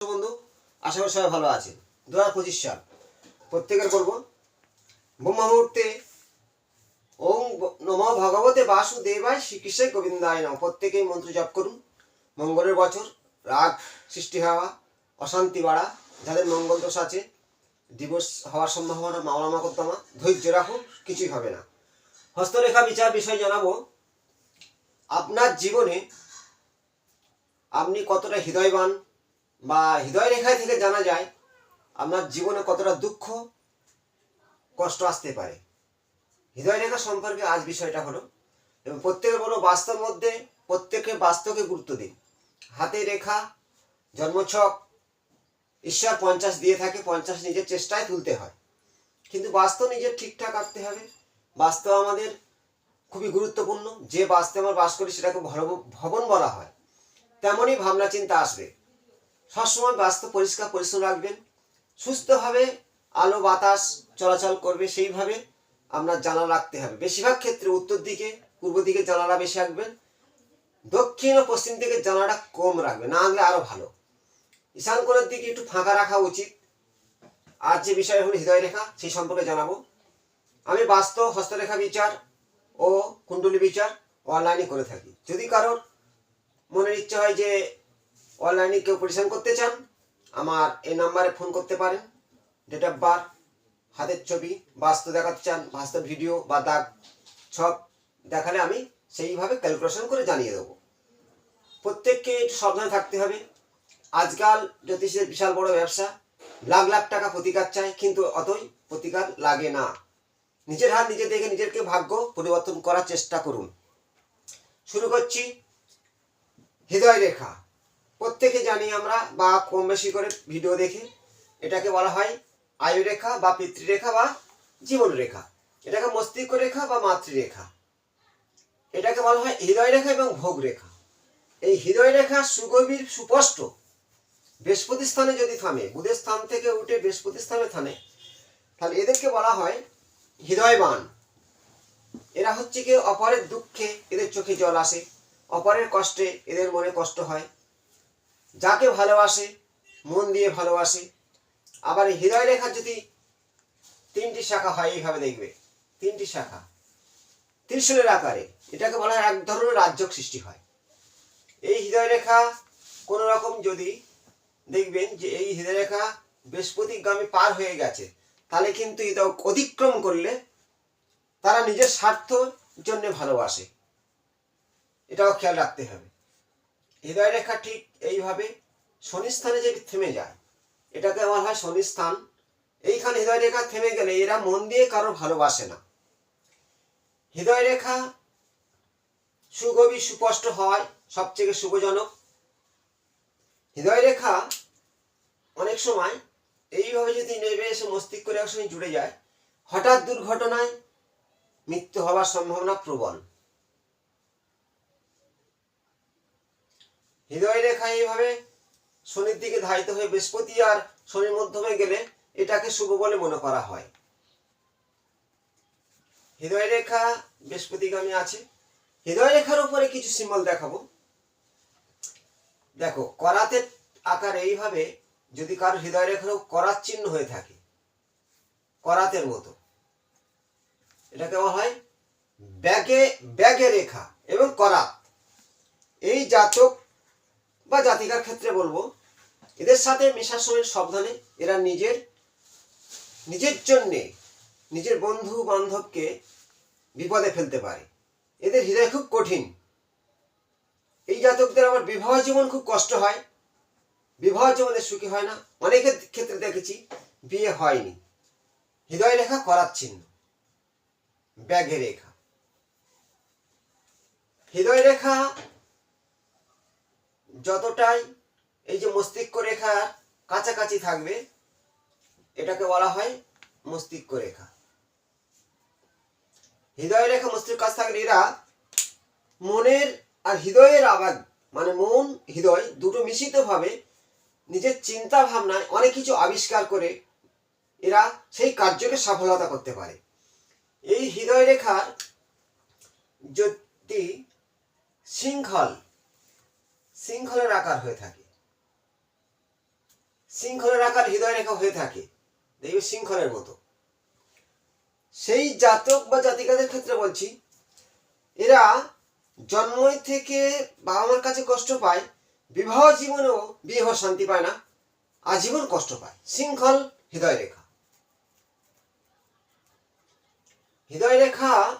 বন্ধু, আশা করি সবাই ভালো আছে দু হাজার পঁচিশ সাল, প্রত্যেকের করব ব্রহ্ম মুহূর্তে ওম নম ভগবতে বাসুদেবায় শ্রীকৃষ্ণ গোবিন্দায় নম। প্রত্যেকেই মন্ত্র জপ করুন। মঙ্গলের বছর, রাগ সৃষ্টি হওয়া, অশান্তি বাড়া, যাদের মঙ্গল দোষ আছে ডিভোর্স হওয়ার সম্ভাবনা মামলা মকদ্দমা ধৈর্য রাখুন কিছুই হবে না। হস্তরেখা বিচার বিষয় জানাব। আপনার জীবনে আপনি কতটা হৃদয়বান বা হৃদয় রেখায় থেকে জানা যায় আপনার জীবনে কতটা দুঃখ, কষ্ট আসতে পারে। হৃদয় রেখা সম্পর্কে আজ বিষয়টা হলো, এবং প্রত্যেকের বলো বাস্তব মধ্যে প্রত্যেকে বাস্তবকে গুরুত্ব দিন। হাতে রেখা, জন্মছক, ঈশ্বর পঞ্চাশ দিয়ে থাকে, পঞ্চাশ নিজের চেষ্টায় তুলতে হয়। কিন্তু বাস্তব নিজের ঠিকঠাক রাখতে হবে। বাস্তব আমাদের খুবই গুরুত্বপূর্ণ। যে বাস্তবে আমরা বাস করি সেটাকে ভব- ভবন বলা হয়। তেমনই ভাবনা চিন্তা আসবে। সবসময় বাস্তব পরিষ্কার, পরিচ্ছন্ন রাখবেন। সুস্থভাবে আলো, বাতাস চলাচল করবে, সেইভাবে আপনার জানালা রাখতে হবে। বেশিরভাগ ক্ষেত্রে উত্তর দিকে, পূর্ব দিকে জানালা বেশি রাখবেন। দক্ষিণ ও পশ্চিম দিকে জানালাটা কম রাখবেন, না আনলে আরও ভালো। ঈশান কোণের দিকে একটু ফাঁকা রাখা উচিত। আর যে বিষয় হলো হৃদয় রেখা, সেই সম্পর্কে জানাব। আমি বাস্তব হস্তরেখা বিচার ও কুণ্ডলী বিচার অনলাইনে করে থাকি। যদি কারোর মনের ইচ্ছা হয় যে অনলাইনে কেউ পরিশ্রম করতে চান, আমার এই নাম্বারে ফোন করতে পারেন। ডেট অফ বার্থ হাতের ছবি বাস্তব দেখাতে চান, বাস্তব ভিডিও বা দাগ সব দেখালে আমি সেইভাবে ক্যালকুলেশন করে জানিয়ে দেবো। প্রত্যেককে একটু সাবধানে থাকতে হবে। আজকাল জ্যোতিষের বিশাল বড় ব্যবসা, লাখ লাখ টাকা প্রতিকার চায় কিন্তু অতই প্রতিকার লাগে না। নিজের হাত নিজে দেখে নিজেরকে ভাগ্য পরিবর্তন করার চেষ্টা করুন। শুরু করছি। হৃদয় রেখা। প্রত্যেকে জানি আমরা বা কম বেশি করে ভিডিও দেখি। এটাকে বলা হয় আয়ু রেখা বা পিতৃরেখা বা জীবন রেখা এটাকে মস্তিষ্ক রেখা বা মাতৃরেখা। এটাকে বলা হয় হৃদয় রেখা এবং ভোগ রেখা এই হৃদয় রেখা সুগভীর, সুস্পষ্ট। বৃহস্পতি স্থানে যদি থামে, বুধের স্থান থেকে উঠে বৃহস্পতি স্থানে থামে, তাহলে এদেরকে বলা হয় হৃদয়বান। এরা হচ্ছে কি, অপরের দুঃখে এদের চোখে জল আসে, অপরের কষ্টে এদের মনে কষ্ট হয়। যাকে ভালোবাসে, মন দিয়ে ভালোবাসে, আবার হৃদয় রেখার যদি তিনটি শাখা হয়, এইভাবে দেখবে। তিনটি শাখা। ত্রিশূলের আকারে, এটাকে বলা হয় এক ধরনের রাজ্যক সৃষ্টি হয়। এই হৃদয় রেখা কোনো রকম যদি দেখবেন যে এই হৃদয় রেখা বৃহস্পতিগামী পার হয়ে গেছে, তাহলে কিন্তু এটা অতিক্রম করলে তারা নিজের স্বার্থ জন্য ভালোবাসে। এটাও খেয়াল রাখতে হবে। হৃদয় রেখা ঠিক এইভাবে শনিস্থানে যদি থেমে যায়, এটাকে আমার হয় শনিস্থান। এইখানে হৃদয় রেখা থেমে গেলে এরা মন দিয়ে কারও ভালোবাসে না। হৃদয় রেখা সুগভীর সুস্পষ্ট হয়, সবথেকে শুভজনক। হৃদয় রেখা অনেক সময় এইভাবে যদি নেবে এসে মস্তিষ্ক রেখার সঙ্গে জুড়ে যায়, হঠাৎ দুর্ঘটনায় মৃত্যু হওয়ার সম্ভাবনা প্রবল। হৃদয় রেখা এইভাবে শনির দিকে ধারিত হয়ে বৃহস্পতি আর শনির মাধ্যমে গেলে এটাকে শুভ বলে মনে করা হয়। হৃদয় রেখা বৃহস্পতিগামী আছে। হৃদয় রেখার উপরে কিছু সিম্বল দেখাবো। দেখো করাতের আকার এইভাবে যদি কারও হৃদয় রেখার করাত চিহ্ন হয়ে থাকে, করাতের মতো, এটাকে বলা হয় ব্যাগে ব্যাগে রেখা এবং করাত। এই জাতক বা জাতিকার ক্ষেত্রে বলব, এদের সাথে মেশার সময় সাবধানে এরা নিজের নিজের জন্যে নিজের বন্ধু বান্ধবকে বিপদে ফেলতে পারে। এদের হৃদয় খুব কঠিন। এই জাতকদের আমার বিবাহ জীবন খুব কষ্ট হয়। বিবাহ জীবনে সুখী হয় না। অনেকের ক্ষেত্রে দেখেছি বিয়ে হয়নি। হৃদয় রেখা করার চিহ্ন। ব্যাগে রেখা। হৃদয় রেখা যতটাই এই যে মস্তিষ্ক রেখার কাছাকাছি থাকবে, এটাকে বলা হয় মস্তিষ্ক রেখা। হৃদয় রেখা মস্তিষ্ক কাছে থাকলে এরা মনের আর হৃদয়ের আবাদ মানে মন, হৃদয় দুটো মিশ্রিত ভাবে নিজের চিন্তা ভাবনায় অনেক কিছু আবিষ্কার করে এরা সেই কার্যকে সফলতা করতে পারে। এই হৃদয় রেখার যদি শৃঙ্খল শৃঙ্খলের আকার হয়ে থাকে। শৃঙ্খলের আকার হৃদয় রেখা হয়ে থাকে। দেখবে শৃঙ্খলের মতো। সেই জাতক বা জাতিকাদের ক্ষেত্রে বলছি, এরা জন্মই থেকে বাবা মার কাছে কষ্ট পায়, বিবাহ জীবনেও হওয়ার শান্তি পায় না, আজীবন কষ্ট পায়। শৃঙ্খল হৃদয় রেখা। হৃদয় রেখা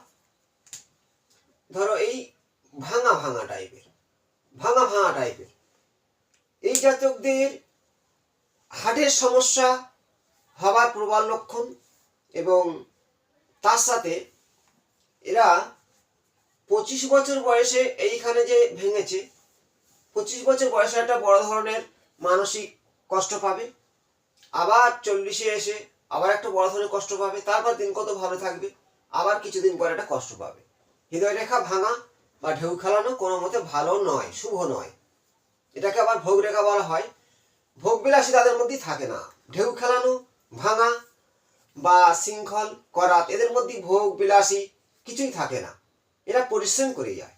ধরো এই ভাঙা ভাঙা টাইপের ভাঙা ভাঙা টাইপের এই জাতকদের হার্টের সমস্যা হওয়ার প্রবল লক্ষণ এবং তার সাথে এরা পঁচিশ বছর বয়সে এইখানে যে ভেঙেছে, পঁচিশ বছর বয়সে একটা বড় ধরনের মানসিক কষ্ট পাবে। আবার চল্লিশে এসে আবার একটা বড় ধরনের কষ্ট পাবে, তারপর দিন কত ভালো থাকবে, আবার কিছুদিন পরে একটা কষ্ট পাবে। হৃদয় রেখা ভাঙা বা ঢেউ খেলানো কোনো মতে ভালো নয়, শুভ নয়। এটাকে আবার ভোগ রেখা বলা হয়। ভোগ বিলাসী তাদের মধ্যেই থাকে না। ঢেউ খেলানো, ভাঙা বা শৃঙ্খল করাত এদের মধ্যে ভোগ বিলাসী কিছুই থাকে না। এরা পরিশ্রম করে যায়।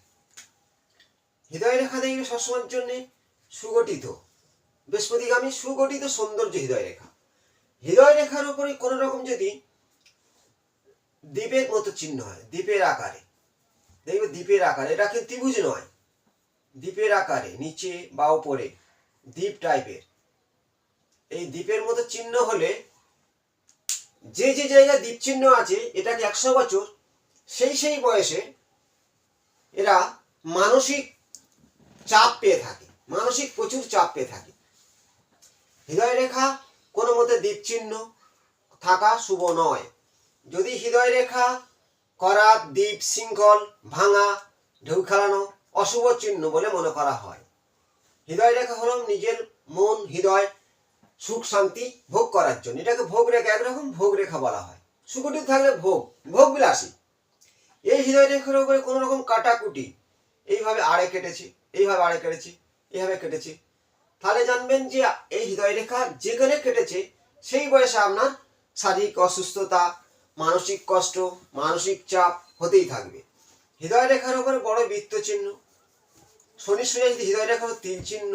হৃদয় রেখা দেখবে সবসময়ের জন্যে সুগঠিত। বৃহস্পতিগামী সুগঠিত সৌন্দর্য হৃদয় রেখা। হৃদয় রেখার উপরে কোনো রকম যদি দ্বীপের মতো চিহ্ন হয়, দ্বীপের আকারে দেখবে দ্বীপের আকারে, এটা কিন্তু ত্রিভুজ নয়। দ্বীপের আকারে, নিচে বা উপরে, দ্বীপ টাইপের। এই দ্বীপের মতো চিহ্ন হলে যে যে জায়গায় দ্বীপ চিহ্ন আছে, এটাকে একশো বছর, সেই সেই বয়সে এরা মানসিক চাপ পেয়ে থাকে, মানসিক প্রচুর চাপ পেয়ে থাকে। হৃদয় রেখা কোনো মতে দ্বীপ চিহ্ন থাকা শুভ নয়। যদি হৃদয় রেখা করা, দ্বীপ, শৃঙ্খল, ভাঙা, ঢেউ খেলানো অশুভ চিহ্ন বলে মনে করা হয়। হৃদয় রেখা হলো নিজের মন, হৃদয়, সুখ, শান্তি ভোগ করার জন্য। এটাকে ভোগ রেখা একরকম ভোগ রেখা বলা হয়। সুগঠিত থাকলে ভোগ ভোগ বিলাসী। এই হৃদয় রেখার উপরে কোনো রকম কাটাকুটি, এইভাবে আড়ে কেটেছে, এইভাবে আড়ে কেটেছে, এইভাবে কেটেছে। তাহলে জানবেন যে এই হৃদয় রেখা যেখানে কেটেছে, সেই বয়সে আপনার শারীরিক অসুস্থতা মানসিক কষ্ট, মানসিক চাপ হতেই থাকবে। হৃদয় রেখার উপরে বড় বৃত্ত চিহ্ন শনি সূর্য যদি হৃদয় রেখার তিল চিহ্ন।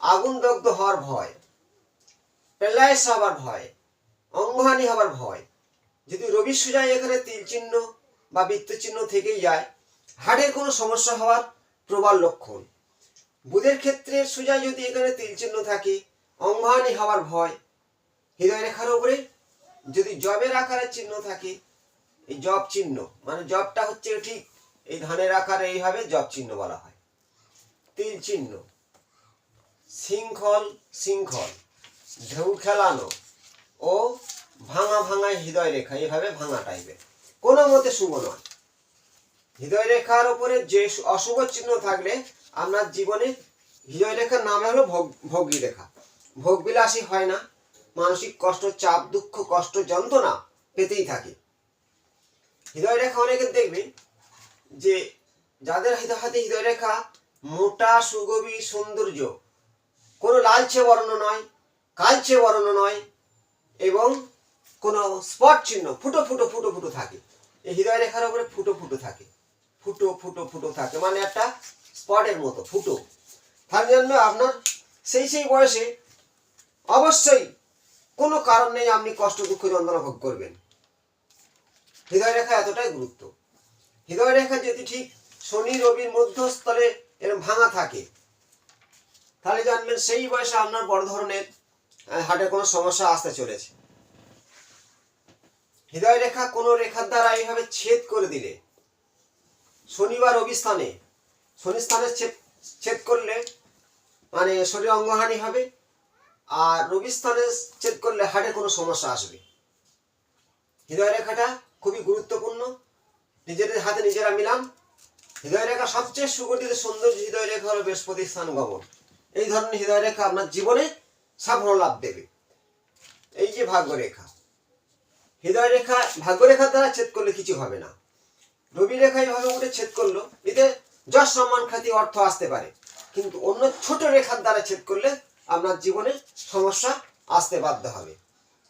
আগুন দগ্ধ হওয়ার ভয়। প্যালাইস হবার ভয়। অঙ্গহানি হবার ভয়। যদি রবি সোজায় এখানে তিল চিহ্ন বা বৃত্ত চিহ্ন থেকেই যায়, হাড়ের কোনো সমস্যা হওয়ার প্রবল লক্ষণ। বুধের ক্ষেত্রে সোজা যদি এখানে তিল চিহ্ন থাকে, অঙ্গহানি হওয়ার ভয়। হৃদয় রেখার উপরে যদি জবের আকারের চিহ্ন থাকে, এই জব চিহ্ন মানে জবটা হচ্ছে ঠিক, এই ধানের আকারে এইভাবে জব চিহ্ন বলা হয়। তিল চিহ্ন, শৃঙ্খল শৃঙ্খল, ঢেউ খেলানো ও ভাঙা ভাঙা হৃদয় রেখা, এইভাবে ভাঙা টাইপের কোনো মতে শুভ নয়। হৃদয় রেখার উপরে যে অশুভ চিহ্ন থাকলে আপনার জীবনে হৃদয় রেখার নাম হলো ভোগ ভোগী রেখা। ভোগবিলাসী হয় না। মানসিক কষ্ট, চাপ, দুঃখ, কষ্ট, যন্ত্রণা পেতেই থাকে। হৃদয় রেখা অনেকের দেখবে যে যাদের হাতে হৃদয় রেখা মোটা, সুগভীর, সৌন্দর্য, কোনো লালচে বর্ণ নয়, কালচে বর্ণ নয় এবং কোনো স্পট চিহ্ন ফুটো ফুটো ফুটো ফুটো থাকে। এই হৃদয় রেখার উপরে ফুটো ফুটো থাকে। ফুটো ফুটো ফুটো থাকে মানে একটা স্পটের মতো, ফুটো। তার জন্য আপনার সেই সেই বয়সে অবশ্যই কোনো কারণ নেই আপনি কষ্ট, দুঃখ, যন্ত্রণা ভোগ করবেন। হৃদয় রেখা এতটাই গুরুত্ব। হৃদয় রেখা যদি ঠিক শনি, রবির মধ্যস্থলে এরকম ভাঙা থাকে, তাহলে জানবেন সেই বয়সে আপনার বড় ধরনের হার্টের কোনো সমস্যা আসতে চলেছে। হৃদয় রেখা কোনো রেখার দ্বারা এইভাবে ছেদ করে দিলে শনিবার রবি স্থানে, শনি স্থানে ছেদ ছেদ করলে মানে শরীর অঙ্গহানি হবে আর রবি স্থানে ছেদ করলে হার্টে কোনো সমস্যা আসবে। হৃদয় রেখাটা খুবই গুরুত্বপূর্ণ। নিজেদের হাতে নিজেরা মিলান। হৃদয় রেখা সবচেয়ে সুগঠিত সৌন্দর্য হৃদয় রেখা হলো বৃহস্পতি স্থান গমন। এই ধরনের হৃদয় রেখা আপনার জীবনে সাফল্য লাভ দেবে। এই যে ভাগ্য রেখা। হৃদয় রেখা ভাগ্য রেখার দ্বারা ছেদ করলে কিছু হবে না। রবি রেখা এইভাবে উঠে ছেদ করল, এতে যশ সম্মান, খ্যাতি, অর্থ আসতে পারে। কিন্তু অন্য ছোট রেখার দ্বারা ছেদ করলে আপনার জীবনে সমস্যা আসতে বাধ্য হবে।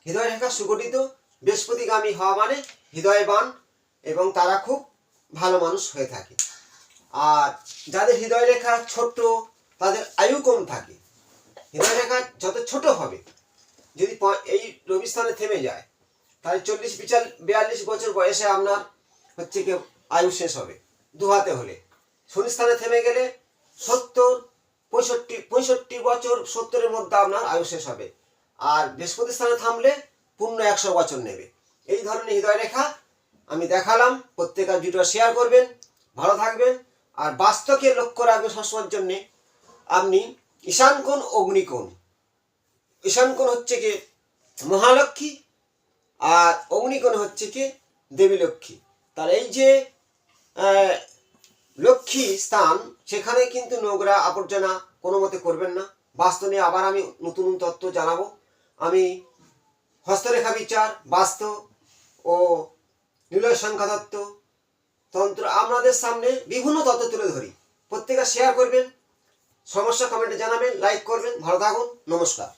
হৃদয় রেখা সুগঠিত, বৃহস্পতিগামী হওয়া মানে হৃদয়বান এবং তারা খুব ভালো মানুষ হয়ে থাকে। আর যাদের হৃদয় রেখা ছোট তাদের আয়ু কম থাকে। হৃদয় রেখা যত ছোট হবে, যদি এই রবিস্থানে থেমে যায়, তাহলে চল্লিশ বিচাল বিয়াল্লিশ বছর বয়সে আপনার হচ্ছে কি আয়ু শেষ হবে দুহাতে হলে। শনিস্থানে থেমে গেলে সত্তর পঁয়ষট্টি পঁয়ষট্টি বছর সত্তরের মধ্যে আপনার আয়ু শেষ হবে। আর বৃহস্পতি স্থানে থামলে পূর্ণ একশো বছর নেবে। এই ধরনের হৃদয় রেখা আমি দেখালাম। প্রত্যেকে ভিডিও শেয়ার করবেন, ভালো থাকবেন, আর বাস্তবকে লক্ষ্য রাখবেন সবসময়ের জন্যে। আপনি ঈশান কোণ অগ্নিকোণ। ঈশান কোণ হচ্ছে কি? মহালক্ষ্মী, আর অগ্নিকোণ হচ্ছে কি? দেবী লক্ষ্মী এই যে লক্ষ্মী স্থান, সেখানে কিন্তু নোংরা আবর্জনা কোনো মতে করবেন না। বাস্তু নিয়ে আবার আমি নতুন তত্ত্ব জানাব। আমি হস্তরেখা বিচার, বাস্তু ও নিলয় সংখ্যা তত্ত্ব তন্ত্র আপনাদের সামনে বিভিন্ন তত্ত্ব তুলে ধরি। প্রত্যেকে শেয়ার করবেন, সমস্যা কমেন্টে জানাবেন লাইক করবেন। ভালো থাকুন, নমস্কার।